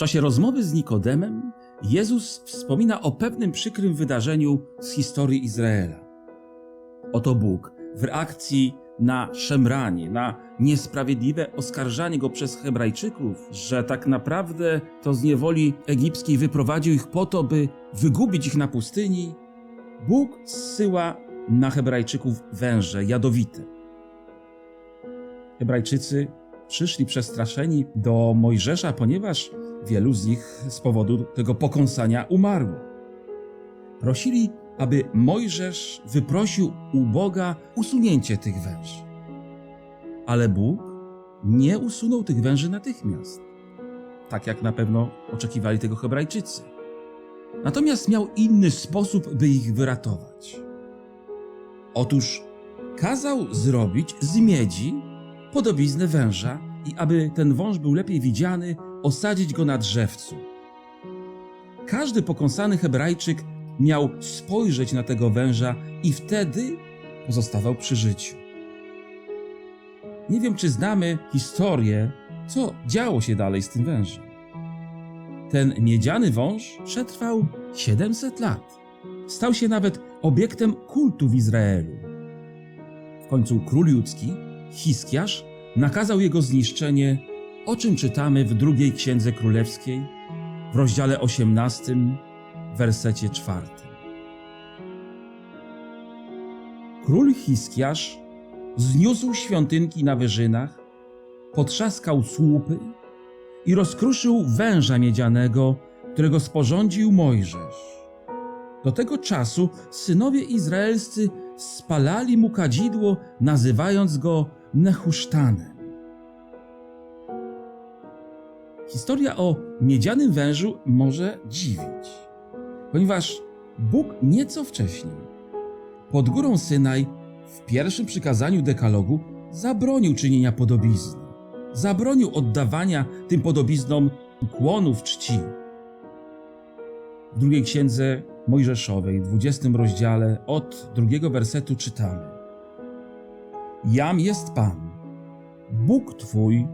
czasie rozmowy z Nikodemem Jezus wspomina o pewnym przykrym wydarzeniu z historii Izraela. Oto Bóg w reakcji na szemranie, na niesprawiedliwe oskarżanie go przez Hebrajczyków, że tak naprawdę to z niewoli egipskiej wyprowadził ich po to, by wygubić ich na pustyni, Bóg zsyła na Hebrajczyków węże jadowite. Hebrajczycy przyszli przestraszeni do Mojżesza, ponieważ wielu z nich z powodu tego pokąsania umarło. Prosili, aby Mojżesz wyprosił u Boga usunięcie tych węży. Ale Bóg nie usunął tych węży natychmiast, tak jak na pewno oczekiwali tego Hebrajczycy. Natomiast miał inny sposób, by ich wyratować. Otóż kazał zrobić z miedzi podobiznę węża i aby ten wąż był lepiej widziany, osadzić go na drzewcu. Każdy pokąsany Hebrajczyk miał spojrzeć na tego węża i wtedy pozostawał przy życiu. Nie wiem, czy znamy historię, co działo się dalej z tym wężem. Ten miedziany wąż przetrwał 700 lat. Stał się nawet obiektem kultu w Izraelu. W końcu król judzki, Hiskiasz, nakazał jego zniszczenie, o czym czytamy w drugiej księdze królewskiej, w rozdziale 18, wersecie 4. Król Hiskiasz zniósł świątynki na wyżynach, potrzaskał słupy i rozkruszył węża miedzianego, którego sporządził Mojżesz. Do tego czasu synowie izraelscy spalali mu kadzidło, nazywając go Nehusztanem. Historia o miedzianym wężu może dziwić, ponieważ Bóg nieco wcześniej, pod górą Synaj, w pierwszym przykazaniu dekalogu, zabronił czynienia podobizny. Zabronił oddawania tym podobiznom ukłonów czci. W drugiej księdze Mojżeszowej, w 20 rozdziale, od drugiego wersetu czytamy: Jam jest Pan, Bóg Twój,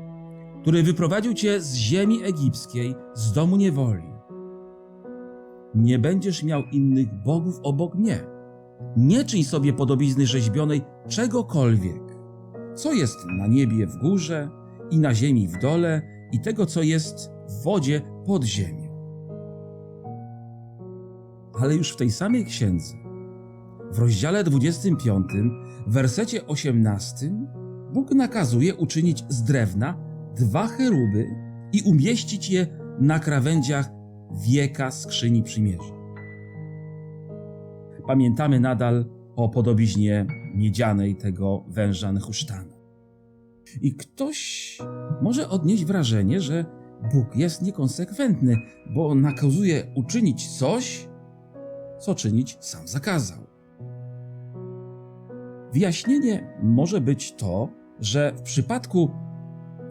który wyprowadził Cię z ziemi egipskiej, z domu niewoli. Nie będziesz miał innych bogów obok mnie. Nie czyń sobie podobizny rzeźbionej czegokolwiek, co jest na niebie w górze i na ziemi w dole i tego, co jest w wodzie pod ziemią. Ale już w tej samej księdze, w rozdziale 25, w wersecie 18, Bóg nakazuje uczynić z drewna dwa cheruby i umieścić je na krawędziach wieka skrzyni przymierza. Pamiętamy nadal o podobiznie miedzianej tego węża Nehusztana. I ktoś może odnieść wrażenie, że Bóg jest niekonsekwentny, bo nakazuje uczynić coś, co czynić sam zakazał. Wyjaśnienie może być to, że w przypadku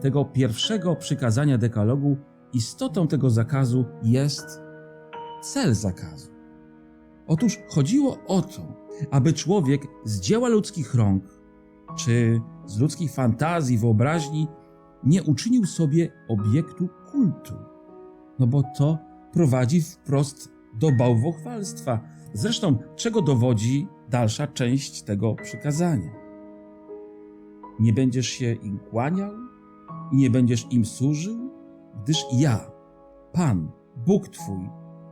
tego pierwszego przykazania dekalogu istotą tego zakazu jest cel zakazu. Otóż chodziło o to, aby człowiek z dzieła ludzkich rąk czy z ludzkich fantazji, wyobraźni nie uczynił sobie obiektu kultu, no bo to prowadzi wprost do bałwochwalstwa. Zresztą, czego dowodzi dalsza część tego przykazania? Nie będziesz się im kłaniał i nie będziesz im służył, gdyż ja, Pan, Bóg Twój,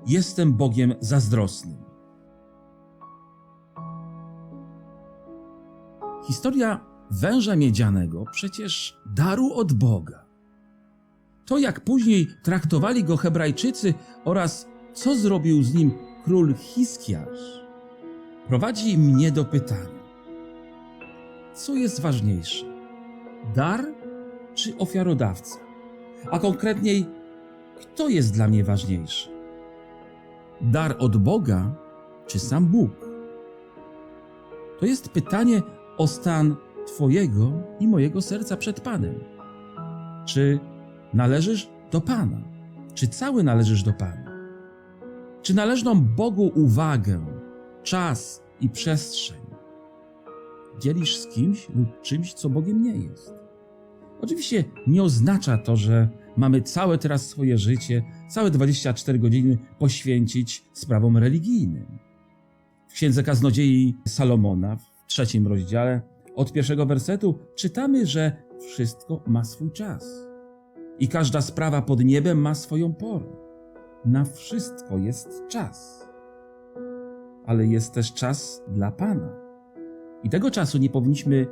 jestem Bogiem zazdrosnym. Historia węża miedzianego przecież daru od Boga. To, jak później traktowali go Hebrajczycy oraz co zrobił z nim król Hiskiarz, prowadzi mnie do pytania: co jest ważniejsze? Dar czy ofiarodawca? A konkretniej, kto jest dla mnie ważniejszy? Dar od Boga czy sam Bóg? To jest pytanie o stan Twojego i mojego serca przed Panem. Czy należysz do Pana? Czy cały należysz do Pana? Czy należną Bogu uwagę, czas i przestrzeń dzielisz z kimś lub czymś, co Bogiem nie jest? Oczywiście nie oznacza to, że mamy całe teraz swoje życie, całe 24 godziny poświęcić sprawom religijnym. W księdze kaznodziei Salomona, w trzecim rozdziale, od pierwszego wersetu, czytamy, że wszystko ma swój czas. I każda sprawa pod niebem ma swoją porę. Na wszystko jest czas. Ale jest też czas dla Pana. I tego czasu nie powinniśmy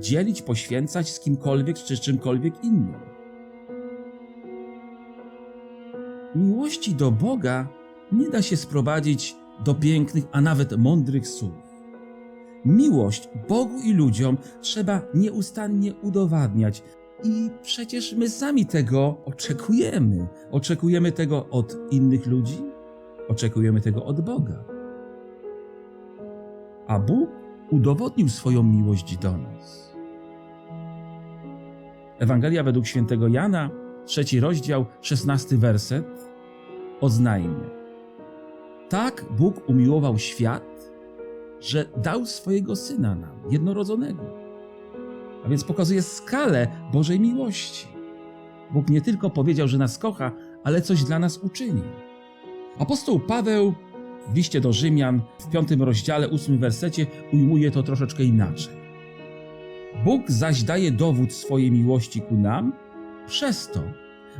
dzielić, poświęcać z kimkolwiek czy czymkolwiek innym. Miłości do Boga nie da się sprowadzić do pięknych, a nawet mądrych słów. Miłość Bogu i ludziom trzeba nieustannie udowadniać. I przecież my sami tego oczekujemy. Oczekujemy tego od innych ludzi, oczekujemy tego od Boga. A Bóg udowodnił swoją miłość do nas. Ewangelia według świętego Jana, trzeci rozdział, szesnasty werset, oznajmia. Tak Bóg umiłował świat, że dał swojego Syna nam, jednorodzonego. A więc pokazuje skalę Bożej miłości. Bóg nie tylko powiedział, że nas kocha, ale coś dla nas uczynił. Apostoł Paweł w liście do Rzymian w piątym rozdziale, ósmym wersecie ujmuje to troszeczkę inaczej. Bóg zaś daje dowód swojej miłości ku nam przez to,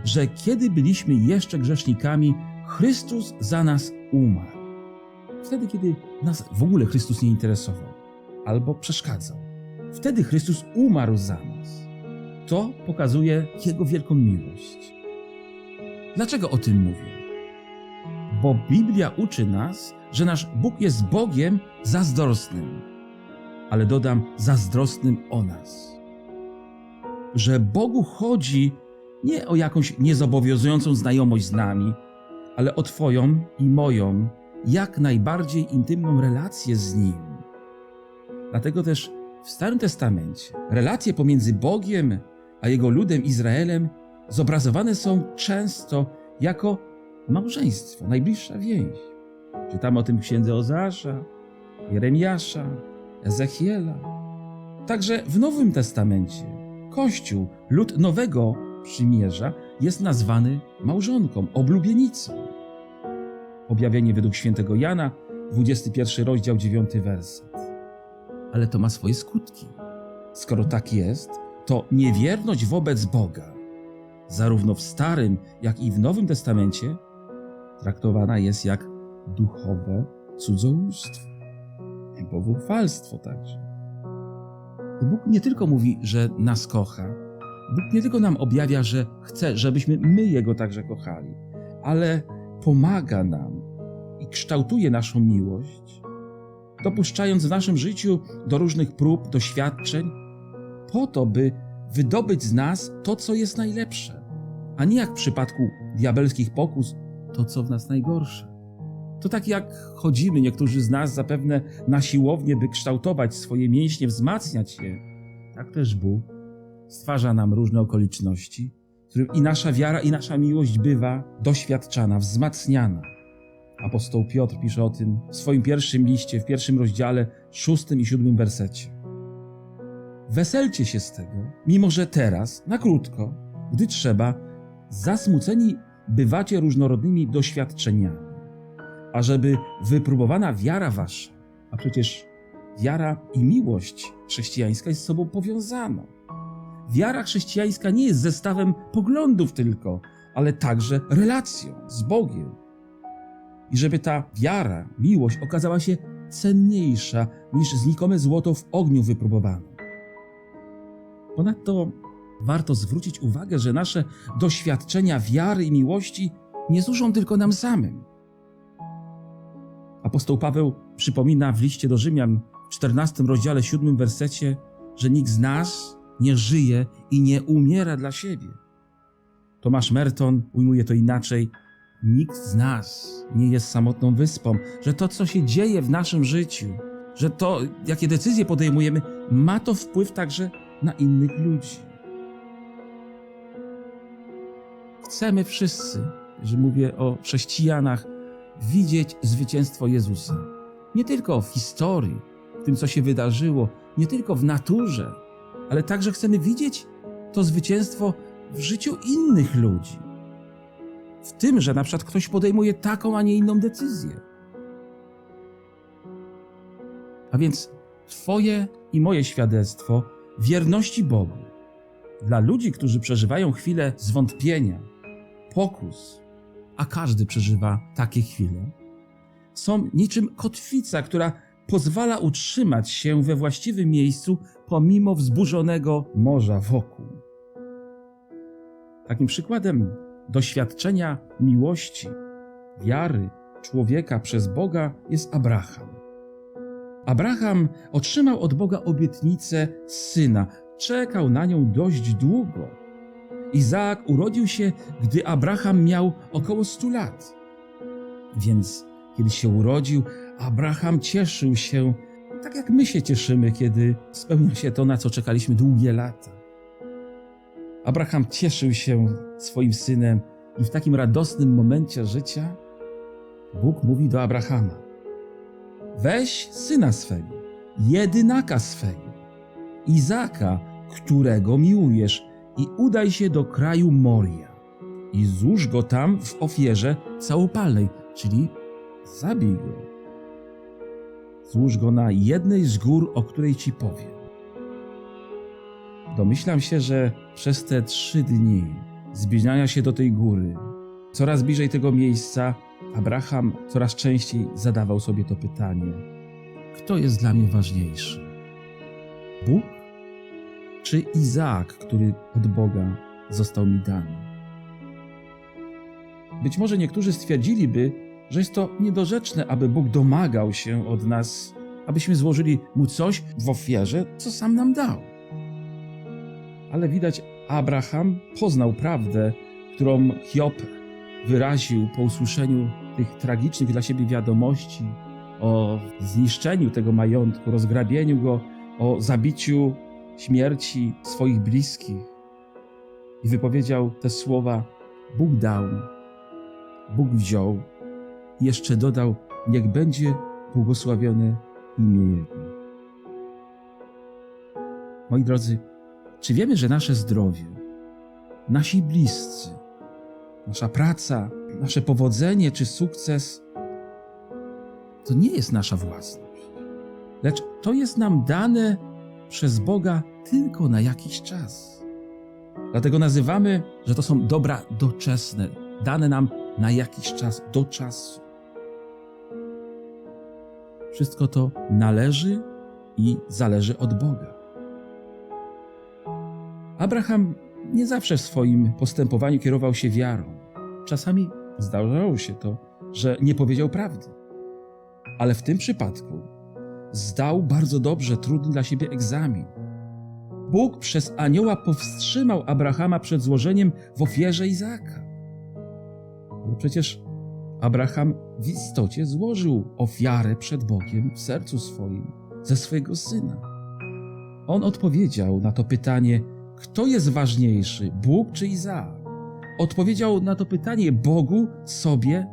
że kiedy byliśmy jeszcze grzesznikami, Chrystus za nas umarł. Wtedy, kiedy nas w ogóle Chrystus nie interesował albo przeszkadzał. Wtedy Chrystus umarł za nas. To pokazuje Jego wielką miłość. Dlaczego o tym mówię? Bo Biblia uczy nas, że nasz Bóg jest Bogiem zazdrosnym, ale dodam zazdrosnym o nas. Że Bogu chodzi nie o jakąś niezobowiązującą znajomość z nami, ale o Twoją i moją, jak najbardziej intymną relację z Nim. Dlatego też w Starym Testamencie relacje pomiędzy Bogiem a Jego ludem Izraelem zobrazowane są często jako małżeństwo, najbliższa więź. Czytamy o tym w księdze Ozasza, Jeremiasza, Ezechiela. Także w Nowym Testamencie Kościół, lud nowego przymierza, jest nazwany małżonką, oblubienicą. Objawienie według świętego Jana, 21 rozdział, 9 werset. Ale to ma swoje skutki. Skoro tak jest, to niewierność wobec Boga, zarówno w Starym, jak i w Nowym Testamencie, traktowana jest jak duchowe cudzołóstwo i bałwochwalstwo także. Bóg nie tylko mówi, że nas kocha, Bóg nie tylko nam objawia, że chce, żebyśmy my Jego także kochali, ale pomaga nam i kształtuje naszą miłość, dopuszczając w naszym życiu do różnych prób, doświadczeń, po to, by wydobyć z nas to, co jest najlepsze, a nie jak w przypadku diabelskich pokus, to, co w nas najgorsze. To tak jak chodzimy, niektórzy z nas zapewne na siłownię, by kształtować swoje mięśnie, wzmacniać je, tak też Bóg stwarza nam różne okoliczności, w którym i nasza wiara, i nasza miłość bywa doświadczana, wzmacniana. Apostoł Piotr pisze o tym w swoim pierwszym liście, w pierwszym rozdziale, szóstym i siódmym wersecie. Weselcie się z tego, mimo że teraz, na krótko, gdy trzeba, zasmuceni bywacie różnorodnymi doświadczeniami, ażeby wypróbowana wiara wasza, a przecież wiara i miłość chrześcijańska jest z sobą powiązana. Wiara chrześcijańska nie jest zestawem poglądów tylko, ale także relacją z Bogiem. I żeby ta wiara, miłość okazała się cenniejsza niż znikome złoto w ogniu wypróbowane. Ponadto warto zwrócić uwagę, że nasze doświadczenia wiary i miłości nie służą tylko nam samym. Apostoł Paweł przypomina w liście do Rzymian w 14 rozdziale 7 wersecie, że nikt z nas nie żyje i nie umiera dla siebie. Tomasz Merton ujmuje to inaczej. Nikt z nas nie jest samotną wyspą, że to, co się dzieje w naszym życiu, że to, jakie decyzje podejmujemy, ma to wpływ także na innych ludzi. Chcemy wszyscy, że mówię o chrześcijanach, widzieć zwycięstwo Jezusa. Nie tylko w historii, w tym, co się wydarzyło, nie tylko w naturze, ale także chcemy widzieć to zwycięstwo w życiu innych ludzi. W tym, że na przykład ktoś podejmuje taką, a nie inną decyzję. A więc Twoje i moje świadectwo wierności Bogu dla ludzi, którzy przeżywają chwilę zwątpienia, pokus, a każdy przeżywa takie chwile, są niczym kotwica, która pozwala utrzymać się we właściwym miejscu pomimo wzburzonego morza wokół. Takim przykładem doświadczenia miłości, wiary człowieka przez Boga jest Abraham. Abraham otrzymał od Boga obietnicę syna, czekał na nią dość długo. Izaak urodził się, gdy Abraham miał około 100 lat. Więc kiedy się urodził, Abraham cieszył się, tak jak my się cieszymy, kiedy spełnia się to, na co czekaliśmy długie lata. Abraham cieszył się swoim synem i w takim radosnym momencie życia Bóg mówi do Abrahama: Weź syna swego, jedynaka swego, Izaka, którego miłujesz, i udaj się do kraju Moria i złóż go tam w ofierze całopalnej, czyli zabij go. Złóż go na jednej z gór, o której ci powiem. Domyślam się, że przez te trzy dni zbliżania się do tej góry, coraz bliżej tego miejsca, Abraham coraz częściej zadawał sobie to pytanie: kto jest dla mnie ważniejszy? Bóg czy Izaak, który od Boga został mi dany? Być może niektórzy stwierdziliby, że jest to niedorzeczne, aby Bóg domagał się od nas, abyśmy złożyli mu coś w ofierze, co sam nam dał. Ale widać, Abraham poznał prawdę, którą Hiob wyraził po usłyszeniu tych tragicznych dla siebie wiadomości o zniszczeniu tego majątku, rozgrabieniu go, o zabiciu śmierci swoich bliskich. I wypowiedział te słowa: Bóg dał, Bóg wziął, i jeszcze dodał: Niech będzie błogosławione imię Jego. Moi drodzy, czy wiemy, że nasze zdrowie, nasi bliscy, nasza praca, nasze powodzenie czy sukces to nie jest nasza własność, lecz to jest nam dane przez Boga tylko na jakiś czas. Dlatego nazywamy, że to są dobra doczesne, dane nam na jakiś czas, do czasu. Wszystko to należy i zależy od Boga. Abraham nie zawsze w swoim postępowaniu kierował się wiarą. Czasami zdarzało się to, że nie powiedział prawdy. Ale w tym przypadku zdał bardzo dobrze trudny dla siebie egzamin. Bóg przez anioła powstrzymał Abrahama przed złożeniem w ofierze Izaaka. Ale przecież Abraham w istocie złożył ofiarę przed Bogiem w sercu swoim ze swojego syna. On odpowiedział na to pytanie, kto jest ważniejszy, Bóg czy Izaak? Odpowiedział na to pytanie Bogu, sobie,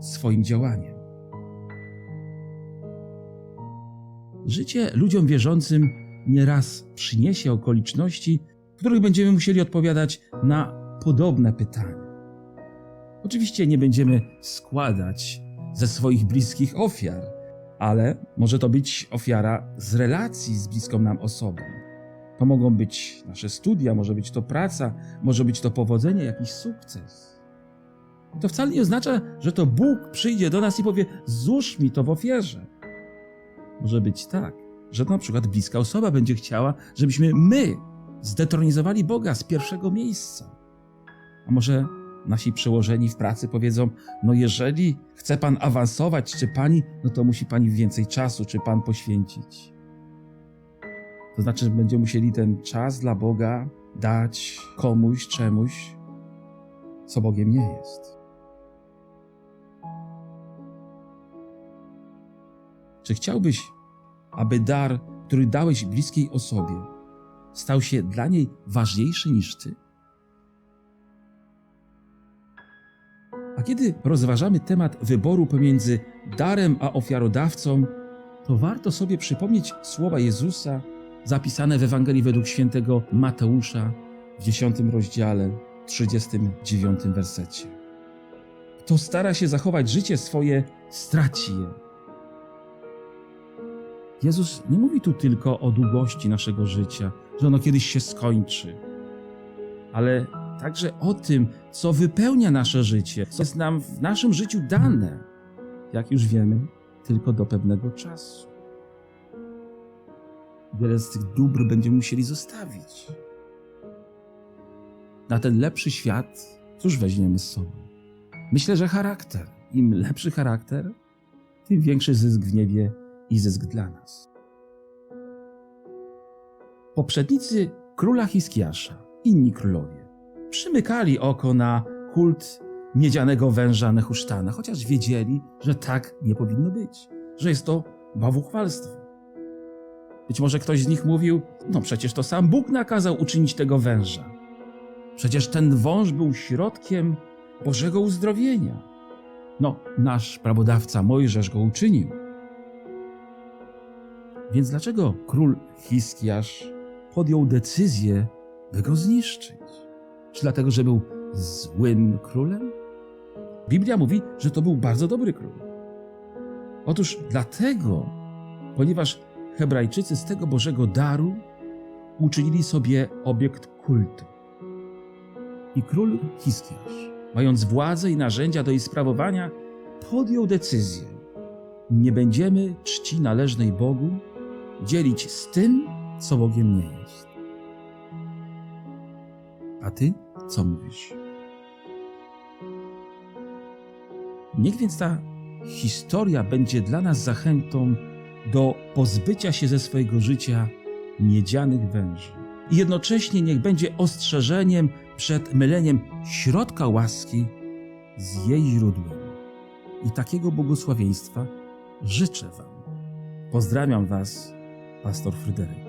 swoim działaniem. Życie ludziom wierzącym nieraz przyniesie okoliczności, w których będziemy musieli odpowiadać na podobne pytania. Oczywiście nie będziemy składać ze swoich bliskich ofiar, ale może to być ofiara z relacji z bliską nam osobą. To mogą być nasze studia, może być to praca, może być to powodzenie, jakiś sukces. To wcale nie oznacza, że to Bóg przyjdzie do nas i powie: Złóż mi to w ofierze. Może być tak, że na przykład bliska osoba będzie chciała, żebyśmy my zdetronizowali Boga z pierwszego miejsca. A może nasi przełożeni w pracy powiedzą: No, jeżeli chce pan awansować, czy pani, no to musi pani więcej czasu, czy pan poświęcić. To znaczy, że będziemy musieli ten czas dla Boga dać komuś, czemuś, co Bogiem nie jest. Czy chciałbyś, aby dar, który dałeś bliskiej osobie, stał się dla niej ważniejszy niż ty? A kiedy rozważamy temat wyboru pomiędzy darem a ofiarodawcą, to warto sobie przypomnieć słowa Jezusa zapisane w Ewangelii według świętego Mateusza w 10 rozdziale, 39 wersecie. Kto stara się zachować życie swoje, straci je. Jezus nie mówi tu tylko o długości naszego życia, że ono kiedyś się skończy, ale także o tym, co wypełnia nasze życie, co jest nam w naszym życiu dane, jak już wiemy, tylko do pewnego czasu. Wiele z tych dóbr będziemy musieli zostawić. Na ten lepszy świat, cóż weźmiemy z sobą? Myślę, że charakter. Im lepszy charakter, tym większy zysk w niebie i zysk dla nas. Poprzednicy króla Hiskiasza, inni królowie, przymykali oko na kult miedzianego węża Nehusztana, chociaż wiedzieli, że tak nie powinno być, że jest to bałwuchwalstwo. Być może ktoś z nich mówił, no przecież to sam Bóg nakazał uczynić tego węża. Przecież ten wąż był środkiem Bożego uzdrowienia. No, nasz prawodawca Mojżesz go uczynił. Więc dlaczego król Hiskiasz podjął decyzję, by go zniszczyć? Czy dlatego, że był złym królem? Biblia mówi, że to był bardzo dobry król. Otóż dlatego, ponieważ Hebrajczycy z tego Bożego daru uczynili sobie obiekt kultu. I król Hiskiasz, mając władzę i narzędzia do jej sprawowania, podjął decyzję: nie będziemy czci należnej Bogu dzielić z tym, co Bogiem nie jest. A ty co mówisz? Niech więc ta historia będzie dla nas zachętą do pozbycia się ze swojego życia miedzianych węży. I jednocześnie niech będzie ostrzeżeniem przed myleniem środka łaski z jej źródłem. I takiego błogosławieństwa życzę Wam. Pozdrawiam Was, pastor Fryderyk.